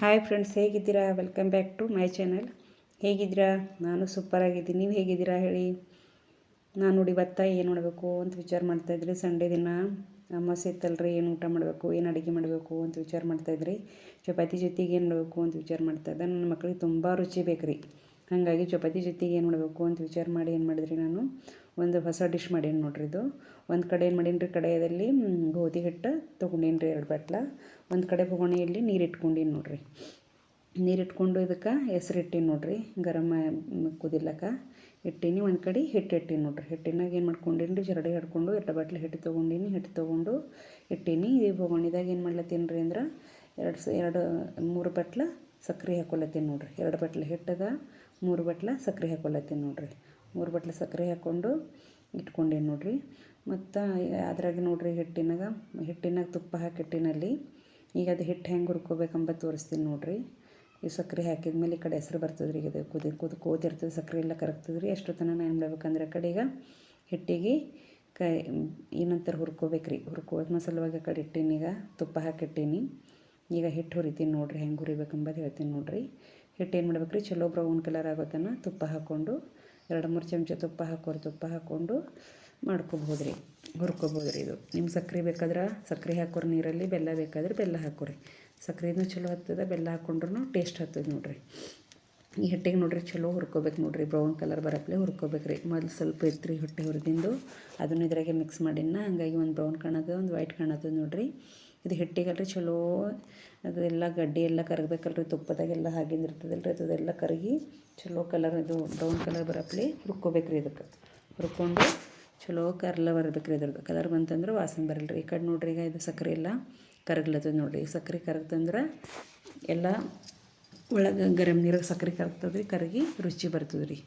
Hi friends ಹೇಗಿದ್ದೀರಾ? Welcome back to my channel ಹೇಗಿದ್ದೀರಾ? ನಾನು ಸೂಪರಾಗಿದ್ದೀನಿ ನೀವು ಹೇಗಿದ್ದೀರಾ ಹೇಳಿ? ನಾನು ನೋಡಿ ಭತ್ತ ಏನು ಮಾಡಬೇಕು ಅಂತ ವಿಚಾರ ಮಾಡ್ತಾಯಿದ್ರಿ ಸಂಡೇ ದಿನ ಅಮಾಸೆ ಇತ್ತಲ್ರಿ ಏನು ಊಟ ಮಾಡಬೇಕು, ಏನು ಅಡುಗೆ ಮಾಡಬೇಕು ಅಂತ ವಿಚಾರ ಮಾಡ್ತಾಯಿದ್ರಿ ಚಪಾತಿ ಜೊತೆಗೆ ಏನು ಮಾಡಬೇಕು ಅಂತ ವಿಚಾರ ಮಾಡ್ತಾಯಿದ್ದೆ ನನ್ನ ಮಕ್ಕಳಿಗೆ ತುಂಬ ರುಚಿ ಬೇಕು ರೀ ಹಾಗಾಗಿ ಚಪಾತಿ ಜೊತೆಗೆ ಏನು ಮಾಡಬೇಕು ಅಂತ ವಿಚಾರ ಮಾಡಿ ಏನು ಮಾಡಿದ್ರಿ ನಾನು? ಒಂದು ಹೊಸ ಡಿಶ್ ಮಾಡೀನಿ ನೋಡ್ರಿ ಇದು. ಒಂದು ಕಡೆ ಏನು ಮಾಡೀನಿ ರೀ ಕಡೆಯಲ್ಲಿ ಗೋಧಿ ಹಿಟ್ಟು ತೊಗೊಂಡೀನಿ ರೀ ಎರಡು ಬಟ್ಲ. ಒಂದು ಕಡೆ ಬೊಗಣೆಯಲ್ಲಿ ನೀರು ಇಟ್ಕೊಂಡೀನಿ ನೋಡ್ರಿ. ನೀರು ಇಟ್ಕೊಂಡು ಇದಕ್ಕೆ ಹೆಸ್ರು ಇಟ್ಟೀನಿ ನೋಡ್ರಿ. ಗರಮ ಕುದಿಲಕ್ಕ ಇಟ್ಟೀನಿ. ಒಂದು ಕಡೆ ಹಿಟ್ಟು ಇಟ್ಟೀನಿ ನೋಡ್ರಿ. ಹಿಟ್ಟಿನಾಗ ಏನು ಮಾಡ್ಕೊಂಡೀನಿ ಜರಡಿ ಹಿಡ್ಕೊಂಡು ಎರಡು ಬಟ್ಲು ಹಿಟ್ಟು ತೊಗೊಂಡೀನಿ. ಹಿಟ್ಟು ತೊಗೊಂಡು ಇಟ್ಟೀನಿ. ಈ ಬೊಗಣಿದಾಗ ಏನು ಮಾಡ್ಲತ್ತೀನಿ ರೀ ಅಂದ್ರೆ ಎರಡು ಎರಡು, ಮೂರು ಬಟ್ಲ ಸಕ್ಕರೆ ಹಾಕೊಲತ್ತೀನಿ ನೋಡ್ರಿ. ಎರಡು ಬಟ್ಲ ಹಿಟ್ಟದ, ಮೂರು ಬಟ್ಲ ಸಕ್ಕರೆ ಹಾಕೊಲತ್ತೀನಿ ನೋಡ್ರಿ. ಮೂರು ಬಟ್ಲು ಸಕ್ಕರೆ ಹಾಕ್ಕೊಂಡು ಇಟ್ಕೊಂಡೇನಿ ನೋಡಿರಿ. ಮತ್ತು ಅದ್ರಾಗ ನೋಡಿರಿ ಹಿಟ್ಟಿನಾಗ ಹಿಟ್ಟಿನಾಗ ತುಪ್ಪ ಹಾಕಿ ಹಿಟ್ಟಿನಲ್ಲಿ, ಈಗ ಅದು ಹಿಟ್ಟು ಹೆಂಗೆ ಹುರ್ಕೋಬೇಕಂಬ ತೋರಿಸ್ತೀನಿ ನೋಡಿರಿ. ಈ ಸಕ್ಕರೆ ಹಾಕಿದ ಮೇಲೆ ಈ ಕಡೆ ಹೆಸ್ರು ಬರ್ತದೆ ರೀ ಇದು ಕುದಿ ಕುದಿ, ಕೋದಿರ್ತದೆ, ಸಕ್ಕರೆ ಎಲ್ಲ ಕರಗ್ತದೆ ರೀ ನಾನು ಏನು ಮಾಡ್ಬೇಕಂದ್ರೆ ಆ ಕಡೆಗೆ ಹಿಟ್ಟಿಗೆ ಕೈ ಏನಂತಾರೆ ಹುರ್ಕೋಬೇಕು ರೀ ಹುರ್ಕೋದು ಮಸಾಲವಾಗಿ ಆ ಕಡೆ ಇಟ್ಟೀನಿ ಈಗ ತುಪ್ಪ ಹಾಕಿಟ್ಟೀನಿ ಈಗ ಹಿಟ್ಟು ಹುರಿತೀನಿ ನೋಡಿರಿ, ಹೆಂಗೆ ಹುರಿಬೇಕಂಬದು ಹೇಳ್ತೀನಿ ನೋಡಿರಿ. ಹಿಟ್ಟು ಏನು ಮಾಡ್ಬೇಕು ರೀ ಚಲೋ ಬ್ರೌನ್ ಕಲರ್ ಆಗೋತನ ತುಪ್ಪ ಹಾಕ್ಕೊಂಡು ಎರಡು ಮೂರು ಚಮಚ ತುಪ್ಪ ಹಾಕೋರು ತುಪ್ಪ ಹಾಕ್ಕೊಂಡು ಮಾಡ್ಕೊಬೋದು ರೀ ಹುರ್ಕೋಬೋದು ರೀ ಇದು. ನಿಮ್ಮ ಸಕ್ಕರೆ ಬೇಕಾದ್ರೆ ಸಕ್ಕರೆ ಹಾಕೋರು ನೀರಲ್ಲಿ, ಬೆಲ್ಲ ಬೇಕಾದ್ರೆ ಬೆಲ್ಲ ಹಾಕೋರಿ. ಸಕ್ಕರೆನೂ ಚಲೋ ಹತ್ತದ ಬೆಲ್ಲ ಹಾಕ್ಕೊಂಡ್ರೂ ಟೇಸ್ಟ್ ಹತ್ತದ ನೋಡ್ರಿ. ಈ ಹಿಟ್ಟಿಗೆ ನೋಡ್ರಿ ಚಲೋ ಹುರ್ಕೋಬೇಕು ನೋಡ್ರಿ, ಬ್ರೌನ್ ಕಲರ್ ಬರಪ್ಲೆ ಹುರ್ಕೋಬೇಕು ರೀ ಮೊದಲು ಸ್ವಲ್ಪ ಇತ್ತು ಹೊಟ್ಟೆ ಹುರಿದಿಂದು, ಅದನ್ನು ಇದ್ರಾಗೆ ಮಿಕ್ಸ್ ಮಾಡಿನ ಹಂಗಾಗಿ ಒಂದು ಬ್ರೌನ್ ಕಾಣೋದು, ಒಂದು ವೈಟ್ ಕಾಣೋದು ನೋಡ್ರಿ. ಇದು ಹಿಟ್ಟಿಗಲ್ರಿ ಚಲೋ. ಅದೆಲ್ಲ ಗಡ್ಡೆ ಎಲ್ಲ ಕರಗಬೇಕಲ್ರಿ ತುಪ್ಪದಾಗೆಲ್ಲ ರೀ ಅದೆಲ್ಲ ಕರಗಿ ಚಲೋ ಕಲರ್ ಇದು ಬ್ರೌನ್ ಕಲರ್ ಬರಪ್ಲೆ ಹುರ್ಕೋಬೇಕು ರೀ ಇದಕ್ಕೆ. ಹುರ್ಕೊಂಡು ಚಲೋ ಕರ್ಲ ಬರಬೇಕ್ರಿ ರೀ ಇದ್ರದ್ದು ಕಲರ್ ಬಂತಂದ್ರೆ ವಾಸನೆ ಬರಲ್ರಿ. ಈ ಕಡೆ ನೋಡ್ರಿ ಈಗ ಇದು ಸಕ್ಕರೆ ಎಲ್ಲ ಕರಗ್ಲತ್ತದ ನೋಡ್ರಿ. ಸಕ್ಕರೆ ಕರಗ್ತಂದ್ರೆ ಎಲ್ಲ ಒಳಗೆ ಗರಮ್ ನೀರಾಗ ಸಕ್ಕರೆ ಕರಗ್ತದ್ರಿ, ಕರಗಿ ರುಚಿ ಬರ್ತದ್ರಿ.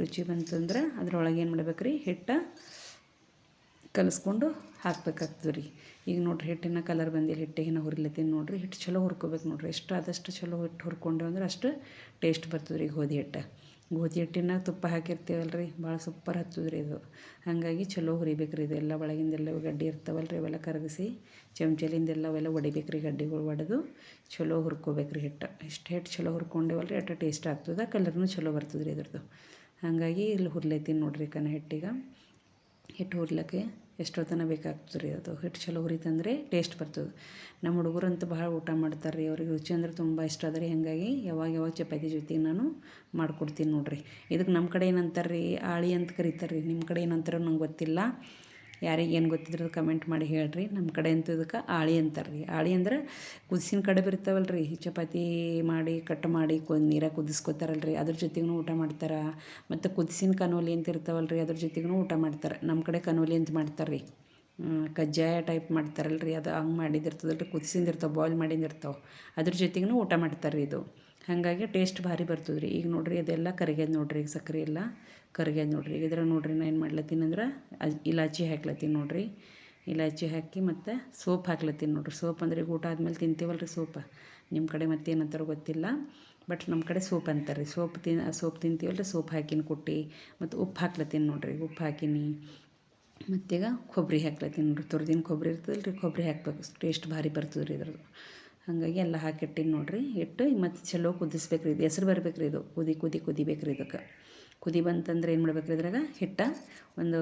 ರುಚಿ ಬಂತಂದ್ರೆ ಅದ್ರೊಳಗೆ ಏನು ಮಾಡ್ಬೇಕ್ರಿ? ಹಿಟ್ಟು ಕಲಿಸ್ಕೊಂಡು ಹಾಕ್ಬೇಕಾಗ್ತದೆ ರೀ. ಈಗ ನೋಡ್ರಿ ಹಿಟ್ಟಿನ ಕಲರ್ ಬಂದಿಲ್ಲ ಹಿಟ್ಟಿಗೆ ಹುರಿಲತ್ತೀನಿ ನೋಡ್ರಿ, ಹಿಟ್ಟು ಚಲೋ ಹುರ್ಕೋಬೇಕು ನೋಡ್ರಿ. ಎಷ್ಟು ಆದಷ್ಟು ಚಲೋ ಹಿಟ್ಟು ಹುರ್ಕೊಂಡೇವು ಅಂದ್ರೆ ಅಷ್ಟು ಟೇಸ್ಟ್ ಬರ್ತದೆ ರೀ ಗೋಧಿ ಹಿಟ್ಟು. ಗೋಧಿ ಹಿಟ್ಟಿನ ತುಪ್ಪ ಹಾಕಿರ್ತೀವಲ್ಲ ರೀ, ಭಾಳ ಸೂಪರ್ ಹತ್ತದ್ರಿ ಇದು. ಹಾಗಾಗಿ ಚಲೋ ಹುರಿಬೇಕು ರೀ ಇದೆಲ್ಲ ಒಳಗಿಂದೆಲ್ಲ ಗಡ್ಡಿ ಇರ್ತಾವಲ್ಲ ರೀ, ಅವೆಲ್ಲ ಕರಗಿಸಿ ಚಮಚಲಿಂದೆಲ್ಲ ಅವೆಲ್ಲ ಹೊಡಿಬೇಕು ರೀ ಗಡ್ಡಿಗಳು ಒಡೆದು ಚಲೋ ಹುರ್ಕೋಬೇಕು ರೀ ಹಿಟ್ಟು. ಇಷ್ಟು ಹಿಟ್ಟು ಚಲೋ ಹುರ್ಕೊಂಡೇವಲ್ಲ ರೀ, ಅಷ್ಟು ಟೇಸ್ಟ್ ಆಗ್ತದೆ. ಕಲರ್ನು ಚಲೋ ಬರ್ತದೆ ರೀ ಇದ್ರದ್ದು. ಹಾಗಾಗಿ ಇಲ್ಲಿ ಹುರ್ಲೈತೀನಿ ನೋಡ್ರಿ ಕನ ಹಿಟ್ಟಿಗೆ. ಹಿಟ್ಟು ಹುರ್ಲಕ್ಕೆ ಎಷ್ಟೊತ್ತನ ಬೇಕಾಗ್ತದೆ ರೀ ಅದು. ಹಿಟ್ಟು ಚಲೋ ಹುರಿತಂದರೆ ಟೇಸ್ಟ್ ಬರ್ತದೆ. ನಮ್ಮ ಹುಡುಗರಂತೂ ಭಾಳ ಊಟ ಮಾಡ್ತಾರೆ ರೀ ಅವ್ರಿಗೆ ರುಚಿ ಅಂದ್ರೆ ತುಂಬ ಇಷ್ಟ. ಅದ ರೀ ಹಾಗಾಗಿ ಯಾವಾಗ ಯಾವಾಗ ಚಪಾತಿ ಜೊತೆಗೆ ನಾನು ಮಾಡ್ಕೊಡ್ತೀನಿ ನೋಡಿರಿ. ಇದಕ್ಕೆ ನಮ್ಮ ಕಡೆ ಏನಂತಾರೆ ರೀ ಆಳಿ ಅಂತ ಕರಿತಾರೆ ರೀ ನಿಮ್ಮ ಕಡೆ ಏನಂತಾರೋ ನಂಗೆ ಗೊತ್ತಿಲ್ಲ. ಯಾರಿಗೆ ಏನು ಗೊತ್ತಿದ್ರೆ ಕಮೆಂಟ್ ಮಾಡಿ ಹೇಳ್ರಿ. ನಮ್ಮ ಕಡೆ ಅಂತೂ ಇದಕ್ಕೆ ಆಳಿ ಅಂತಾರೆ ರೀ ಆಳಿ ಅಂದ್ರೆ ಕುದಿಸಿನ ಕಡೆ ಬಿರ್ತಾವಲ್ಲ ರೀ ಚಪಾತಿ ಮಾಡಿ, ಕಟ್ ಮಾಡಿ, ಕು ನೀರಾಗ ಕುದಿಸ್ಕೊತಾರಲ್ಲ ರೀ ಅದ್ರ ಜೊತೆಗೂ ಊಟ ಮಾಡ್ತಾರೆ. ಮತ್ತು ಕುದಿಸಿನ ಕನೋಲಿ ಅಂತ ಇರ್ತಾವಲ್ಲ ರೀ ಅದ್ರ ಜೊತೆಗೂ ಊಟ ಮಾಡ್ತಾರೆ. ನಮ್ಮ ಕಡೆ ಕನೋಲಿ ಅಂತ ಮಾಡ್ತಾರೆ ರೀ ಕಜ್ಜಾಯ ಟೈಪ್ ಮಾಡ್ತಾರಲ್ಲ ರೀ ಅದು ಹಂಗೆ ಮಾಡಿದಿರ್ತದಲ್ಲ ರೀ ಕುದಿಸಿಂದಿರ್ತಾವೆ ಬಾಯ್ಲ್ ಮಾಡಿಂದಿರ್ತಾವೆ ಅದ್ರ ಜೊತೆಗೂ ಊಟ ಮಾಡ್ತಾರೆ ರೀ ಇದು. ಹಾಗಾಗಿ ಟೇಸ್ಟ್ ಭಾರಿ ಬರ್ತದೆ ರೀ ಈಗ ನೋಡಿರಿ ಅದೆಲ್ಲ ಕರಿಗ್ಯದ ನೋಡಿರಿ, ಈಗ ಸಕ್ಕರೆ ಎಲ್ಲ ಕರಿಗ್ಯದ ನೋಡಿರಿ. ಈಗ ಇದ್ರಾಗ ನೋಡಿರಿ ನಾನು ಏನು ಮಾಡ್ಲತ್ತೀನಿ ಅಂದ್ರೆ ಇಲಾಚಿ ಹಾಕ್ಲತ್ತೀನಿ ನೋಡಿರಿ. ಇಲಾಚಿ ಹಾಕಿ ಮತ್ತು ಸೋಪ್ ಹಾಕ್ಲತ್ತೀನಿ ನೋಡಿರಿ. ಸೋಪ್ ಅಂದ್ರೆ ಊಟ ಆದ್ಮೇಲೆ ತಿಂತೀವಲ್ಲ ರೀ ಸೋಪ್. ನಿಮ್ಮ ಕಡೆ ಮತ್ತೇನಂತಾರೋ ಗೊತ್ತಿಲ್ಲ. ಬಟ್ ನಮ್ಮ ಕಡೆ ಸೋಪ್ ಅಂತಾರೆ ರೀ ಸೋಪ್ ತಿನ್, ಸೋಪ್ ತಿಂತೀವಲ್ಲ ರೀ ಸೋಪ್ ಹಾಕಿನ ಕೊಟ್ಟು. ಮತ್ತು ಉಪ್ಪು ಹಾಕ್ಲತ್ತೀನಿ ನೋಡಿರಿ. ಉಪ್ಪು ಹಾಕಿನಿ. ಮತ್ತೀಗ ಕೊಬ್ಬರಿ ಹಾಕ್ಲತ್ತೀನಿ ನೋಡಿರಿ. ತುರ್ದಿನ ಕೊಬ್ಬರಿ ಇರ್ತದಲ್ಲ ರೀ ಕೊಬ್ಬರಿ ಹಾಕ್ಬೇಕು. ಟೇಸ್ಟ್ ಭಾರಿ ಬರ್ತದೆ ರೀ ಇದ್ರದ್ದು. ಹಾಗಾಗಿ ಎಲ್ಲ ಹಾಕಿಟ್ಟಿನಿ ನೋಡಿರಿ. ಇಟ್ಟು ಮತ್ತು ಚಲೋ ಕುದಿಸ್ಬೇಕು ರೀ ಇದು. ಹೆಸ್ರು ಬರ್ಬೇಕು ರೀ ಇದು. ಕುದಿ ಕುದಿ ಕುದಿಬೇಕು ರೀ ಇದಕ್ಕೆ. ಕುದಿ ಬಂತಂದ್ರೆ ಏನು ಮಾಡ್ಬೇಕು ರೀ ಇದ್ರಾಗ? ಹಿಟ್ಟು ಒಂದು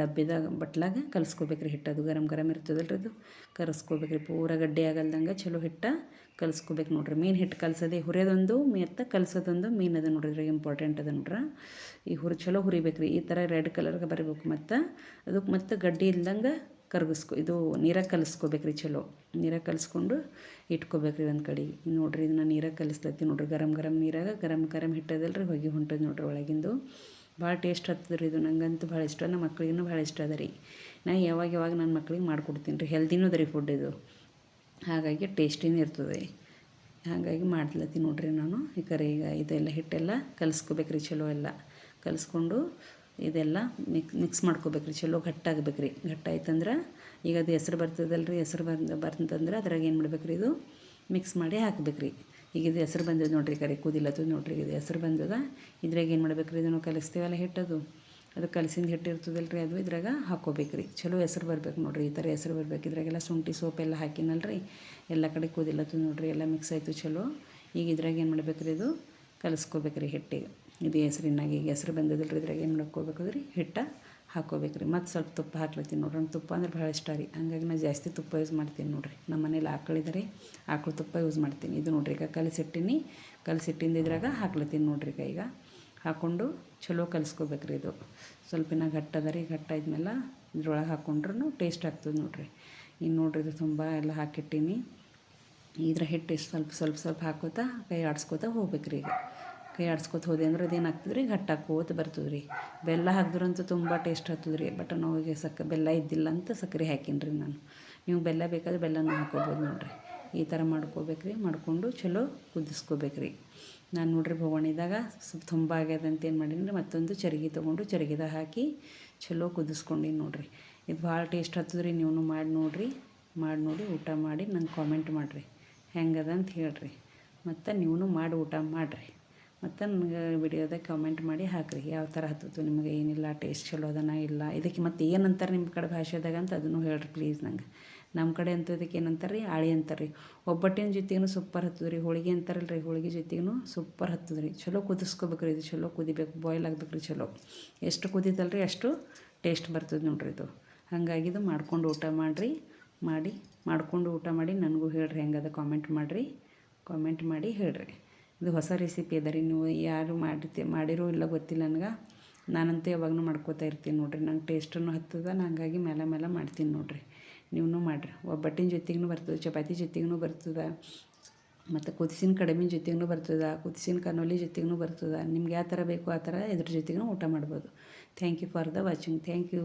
ಡಬ್ಬಿದಾಗ, ಬಟ್ಲಾಗ ಕಲಿಸ್ಕೋಬೇಕ್ರಿ ರೀ ಹಿಟ್ಟು. ಅದು ಗರಂ ಗರಂ ಇರ್ತದಲ್ಲ ರೀ ಅದು. ಕರೆಸ್ಕೋಬೇಕು ರೀ ಪೂರ ಗಡ್ಡೆ ಆಗಲ್ದಂಗೆ ಚಲೋ ಹಿಟ್ಟು ಕಲಿಸ್ಕೋಬೇಕು ನೋಡ್ರಿ. ಮೀನು ಹಿಟ್ಟು ಕಲ್ಸೋದೇ ಹುರಿಯೋದೊಂದು ಮೇತ್ತ ಕಲ್ಸೋದೊಂದು ಮೀನು ಅದ ನೋಡ್ರಿ ಇಂಪಾರ್ಟೆಂಟ್ ಅದ ನೋಡ್ರಿ. ಈ ಹುರಿ ಚಲೋ ಹುರಿಬೇಕು ರೀ ಈ ಥರ ರೆಡ್ ಕಲರ್ಗೆ ಬರಬೇಕು ಮತ್ತು. ಅದಕ್ಕೆ ಮತ್ತು ಗಡ್ಡೆ ಇಲ್ದಂಗೆ ಕರ್ಗಿಸ್ಕೊ ಇದು ನೀರಾಗ ಕಲಿಸ್ಕೋಬೇಕ್ರಿ ಚಲೋ. ನೀರಾಗ ಕಲಿಸ್ಕೊಂಡು ಇಟ್ಕೋಬೇಕ್ರಿ ಒಂದು ಕಡೆ. ನೋಡಿರಿ ಇದನ್ನ ನೀರಾಗ ಕಲಿಸ್ಲತ್ತೀನಿ ನೋಡಿರಿ. ಗರಂ ಗರಂ ನೀರಾಗ ಗರಂ ಗರಂ ಹಿಟ್ಟದಲ್ಲ ಹೋಗಿ ಹೊಗೆ ಹೊಂಟದ ನೋಡ್ರಿ ಒಳಗಿಂದು. ಭಾಳ ಟೇಸ್ಟ್ ಹತ್ತದ ರೀ ಇದು. ನಂಗಂತೂ ಭಾಳ ಇಷ್ಟ. ನಮ್ಮ ಮಕ್ಳಿಗೂ ಭಾಳ ಇಷ್ಟ ಅದ ರೀ ನಾ ಯಾವಾಗ ಯಾವಾಗ ನನ್ನ ಮಕ್ಳಿಗೆ ಮಾಡ್ಕೊಡ್ತೀನಿ ರೀ ಹೆಲ್ದಿನೂ ಅದ ರೀ ಫುಡ್ ಇದು. ಹಾಗಾಗಿ ಟೇಸ್ಟಿನೂ ಇರ್ತದೆ. ಹಾಗಾಗಿ ಮಾಡ್ಲತ್ತೀನಿ ನೋಡಿರಿ ನಾನು. ಈ ಕರೆ ಈಗ ಇದೆಲ್ಲ ಹಿಟ್ಟೆಲ್ಲ ಕಲಿಸ್ಕೋಬೇಕ್ರಿ ಚಲೋ ಎಲ್ಲ. ಕಲಿಸ್ಕೊಂಡು ಇದೆಲ್ಲ ಮಿಕ್ಸ್ ಮಿಕ್ಸ್ ಮಾಡ್ಕೋಬೇಕು ರೀ ಚಲೋ ಗಟ್ಟಾಗ್ಬೇಕು ರೀ ಗಟ್ಟಾಯ್ತಂದ್ರೆ ಈಗ ಅದು ಹೆಸ್ರು ಬರ್ತದಲ್ಲ ರೀ ಹೆಸ್ರು ಬಂದು ಬರ್ತಂದ್ರೆ ಅದ್ರಾಗ ಏನು ಮಾಡ್ಬೇಕು ರೀ ಇದು ಮಿಕ್ಸ್ ಮಾಡಿ ಹಾಕ್ಬೇಕು ರೀ ಈಗ ಇದು ಹೆಸ್ರು ಬಂದದ ನೋಡಿರಿ ಕರೆ ಕುದಿಲತ್ತದ ನೋಡ್ರಿ. ಇದು ಹೆಸ್ರು ಬಂದದ, ಇದ್ರಾಗ ಏನು ಮಾಡ್ಬೇಕು ರೀ ಇದನ್ನು ಕಲಿಸ್ತೀವಲ್ಲ ಹಿಟ್ಟದು. ಅದು ಕಲಸಿಂದ ಹಿಟ್ಟು ಇರ್ತದಲ್ಲ ರೀ ಅದು ಇದ್ರಾಗ ಹಾಕೋಬೇಕು ರೀ ಚಲೋ ಹೆಸ್ರು ಬರ್ಬೇಕು ನೋಡಿರಿ. ಈ ಥರ ಹೆಸ್ರು ಬರ್ಬೇಕು. ಇದ್ರಾಗೆಲ್ಲ ಶುಂಠಿ ಸೋಪ್ ಎಲ್ಲ ಹಾಕಿನಲ್ಲ ರೀ ಎಲ್ಲ ಕಡೆ ಕುದಿಲತ್ತದ ನೋಡ್ರಿ, ಎಲ್ಲ ಮಿಕ್ಸ್ ಆಯಿತು ಚಲೋ. ಈಗ ಇದ್ರಾಗ ಏನು ಮಾಡ್ಬೇಕು ರೀ ಇದು ಕಲಿಸ್ಕೋಬೇಕು ರೀ ಹಿಟ್ಟಿಗೆ. ಇದು ಹೆಸ್ರಿನಾಗ ಈಗ ಹೆಸ್ರು ಬಂದದಿಲ್ಲ ರೀ ಇದ್ರಾಗ ಏನು ಮಾಡ್ಕೋಬೇಕು ರೀ ಹಿಟ್ಟ ಹಾಕ್ಕೋಬೇಕು ರೀ ಮತ್ತು ಸ್ವಲ್ಪ ತುಪ್ಪ ಹಾಕ್ಲತ್ತೀನಿ ನೋಡ್ರಿ. ತುಪ್ಪ ಅಂದ್ರೆ ಭಾಳ ಇಷ್ಟ ರೀ. ಹಂಗಾಗಿ ನಾನು ಜಾಸ್ತಿ ತುಪ್ಪ ಯೂಸ್ ಮಾಡ್ತೀನಿ ನೋಡಿರಿ. ನಮ್ಮ ಮನೇಲಿ ಆಕಳಿದ್ದಾರೆ ಆಕಳು ತುಪ್ಪ ಯೂಸ್ ಮಾಡ್ತೀನಿ. ಇದು ನೋಡ್ರಿ, ಈಗ ಕಲಸಿಟ್ಟಿನಿ. ಕಲಸಿಟ್ಟಿಂದ ಇದ್ರಾಗ ಹಾಕ್ಲತ್ತೀನಿ ನೋಡ್ರಿ ಈಗ. ಈಗ ಹಾಕ್ಕೊಂಡು ಚಲೋ ಕಲಿಸ್ಕೋಬೇಕು ರೀ ಇದು. ಸ್ವಲ್ಪನ ಗಟ್ಟ ಅದ ರೀ, ಘಟ್ಟ ಆದ್ಮೇಲೆ ಇದ್ರೊಳಗೆ ಹಾಕ್ಕೊಂಡ್ರೂ ಟೇಸ್ಟ್ ಆಗ್ತದೆ ನೋಡಿರಿ. ಇನ್ನು ನೋಡ್ರಿ ಇದು ತುಂಬ ಎಲ್ಲ ಹಾಕಿಟ್ಟೀನಿ. ಇದ್ರ ಹಿಟ್ಟು ಸ್ವಲ್ಪ ಸ್ವಲ್ಪ ಸ್ವಲ್ಪ ಹಾಕೋತಾ ಕೈ ಆಡ್ಸ್ಕೊತಾ ಹೋಗ್ಬೇಕು ರೀ ಈಗ. ಕೈ ಆಡ್ಸ್ಕೊತ ಹೋದೆ ಅಂದ್ರೆ ಅದೇನು ಆಗ್ತದೆ ರೀ ಗಟ್ಟಾಕೋತ ಬರ್ತದೆ ರೀ ಬೆಲ್ಲ ಹಾಕಿದ್ರಂತೂ ತುಂಬ ಟೇಸ್ಟ್ ಆಗ್ತದೆ ರೀ ಬಟ್ ನೋವಿಗೆ ಸಕ್ಕ ಬೆಲ್ಲ ಇದ್ದಿಲ್ಲ ಅಂತ ಸಕ್ಕರೆ ಹಾಕೀನಿ ನಾನು. ನೀವು ಬೆಲ್ಲ ಬೇಕಾದ್ರೆ ಬೆಲ್ಲನೂ ಹಾಕೋಬೋದು ನೋಡಿರಿ. ಈ ಥರ ಮಾಡ್ಕೋಬೇಕು ರೀ ಮಾಡಿಕೊಂಡು ಚಲೋ ಕುದಿಸ್ಕೋಬೇಕು ರೀ ನಾನು ನೋಡ್ರಿ ಭವಾಣಿದಾಗ ಸ್ವಲ್ಪ ತುಂಬ ಆಗ್ಯದಂತ ಏನು ಮಾಡೀನಿ ರೀ ಮತ್ತೊಂದು ಚರಿಗೆ ತೊಗೊಂಡು ಚರಿಗೆದಾಗ ಹಾಕಿ ಚಲೋ ಕುದಿಸ್ಕೊಂಡಿನಿ ನೋಡಿರಿ. ಇದು ಭಾಳ ಟೇಸ್ಟ್ ಹತ್ತದ್ರಿ ನೀವು ಮಾಡಿ ನೋಡಿರಿ. ಮಾಡಿ ನೋಡಿ ಊಟ ಮಾಡಿ ನಂಗೆ ಕಾಮೆಂಟ್ ಮಾಡಿರಿ. ಹೆಂಗದ ಅಂತ ಹೇಳ್ರಿ. ಮತ್ತು ನೀವು ಮಾಡಿ ಊಟ ಮಾಡಿರಿ. ಮತ್ತು ನನಗೆ ವಿಡಿಯೋದಾಗ ಕಮೆಂಟ್ ಮಾಡಿ ಹಾಕಿರಿ. ಯಾವ ಥರ ಹತ್ತಿತು ನಿಮಗೆ, ಏನಿಲ್ಲ ಟೇಸ್ಟ್ ಚಲೋ ಅದನ, ಇಲ್ಲ? ಇದಕ್ಕೆ ಮತ್ತೆ ಏನಂತಾರೆ ನಿಮ್ಮ ಕಡೆ ಭಾಷೆದಾಗ ಅಂತ ಅದನ್ನು ಹೇಳ್ರಿ ಪ್ಲೀಸ್ ನಂಗೆ. ನಮ್ಮ ಕಡೆ ಅಂತ ಇದಕ್ಕೆ ಏನಂತಾರೆ ರೀ ಆಳಿ ಅಂತಾರೆ ರೀ ಒಬ್ಬಟ್ಟಿನ ಜೊತೆಗೂ ಸೂಪರ್ ಹತ್ತದ ರೀ ಹೋಳಿಗೆ ಅಂತಾರಲ್ಲ ರೀ ಹೋಳಿಗೆ ಜೊತೆಗೂ ಸೂಪರ್ ಹತ್ತದ ರೀ ಚಲೋ ಕುದಿಸ್ಕೋಬೇಕು ಇದು. ಚಲೋ ಕುದಿಬೇಕು. ಬಾಯ್ಲ್ ಆಗ್ಬೇಕು ರೀ ಚಲೋ. ಎಷ್ಟು ಕುದೀತಲ್ಲ ರೀ ಅಷ್ಟು ಟೇಸ್ಟ್ ಬರ್ತದೆ ನೋಡ್ರಿ ಇದು. ಹಾಗಾಗಿ ಇದು ಮಾಡ್ಕೊಂಡು ಊಟ ಮಾಡಿರಿ. ಮಾಡಿ, ಮಾಡ್ಕೊಂಡು ಊಟ ಮಾಡಿ ನನಗೂ ಹೇಳ್ರಿ. ಹೆಂಗದ ಕಾಮೆಂಟ್ ಮಾಡಿರಿ. ಕಾಮೆಂಟ್ ಮಾಡಿ ಹೇಳ್ರಿ. ಇದು ಹೊಸ ರೆಸಿಪಿ ಅದ ರೀ. ನೀವು ಯಾರು ಮಾಡಿರ್ತಿ ಮಾಡಿರೋ ಇಲ್ಲ ಗೊತ್ತಿಲ್ಲ ನನಗೆ. ನಾನಂತೂ ಯಾವಾಗೂ ಮಾಡ್ಕೋತಾ ಇರ್ತೀನಿ ನೋಡಿರಿ. ನಂಗೆ ಟೇಸ್ಟನ್ನು ಹತ್ತದ ನಾನು ಹಂಗಾಗಿ ಮೇಲೆ ಮೇಲೆ ಮಾಡ್ತೀನಿ ನೋಡಿರಿ. ನೀವು ಮಾಡಿರಿ. ಒಬ್ಬಟ್ಟಿನ ಜೊತೆಗೂ ಬರ್ತದೆ, ಚಪಾತಿ ಜೊತೆಗೂ ಬರ್ತದೆ, ಮತ್ತು ಕುದಿಸಿನ ಕಡಿಮೆ ಜೊತೆಗೂ ಬರ್ತದೆ, ಕುದಿಸಿನ ಕನೋಲಿ ಜೊತೆಗೂ ಬರ್ತದೆ. ನಿಮ್ಗೆ ಯಾವ ಥರ ಬೇಕು ಆ ಥರ ಇದ್ರ ಜೊತೆಗೂ ಊಟ ಮಾಡ್ಬೋದು. Thank you for the watching thank you